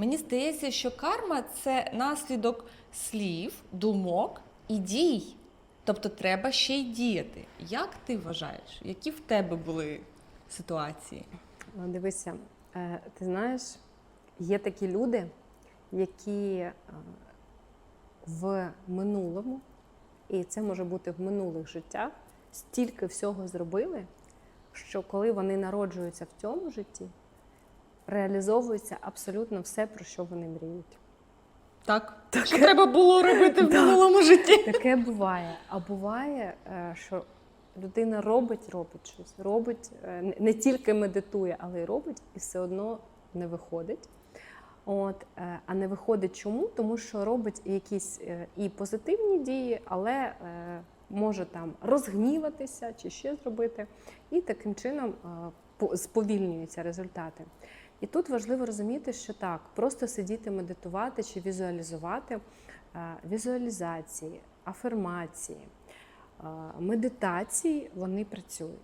Мені здається, що карма це наслідок слів, думок і дій. Тобто треба ще й діяти. Як ти вважаєш, які в тебе були ситуації? Ну, Дивися, е, ти знаєш, є такі люди, які е, в минулому, і це може бути в минулих життях, стільки всього зробили, що коли вони народжуються в цьому житті, реалізовується абсолютно все, про що вони мріють. Так, що треба було робити в минулому житті? Таке буває. А буває, е, що людина робить, робить щось, робить, е, не- тільки медитує, але й робить, і все одно не виходить. От, е, а не виходить чому? Тому що робить якісь і позитивні дії, але може там розгніватися чи ще зробити, і таким чином сповільнюються результати. І тут важливо розуміти, що так, просто сидіти, медитувати чи візуалізувати е, візуалізації, афірмації, е, медитації вони працюють.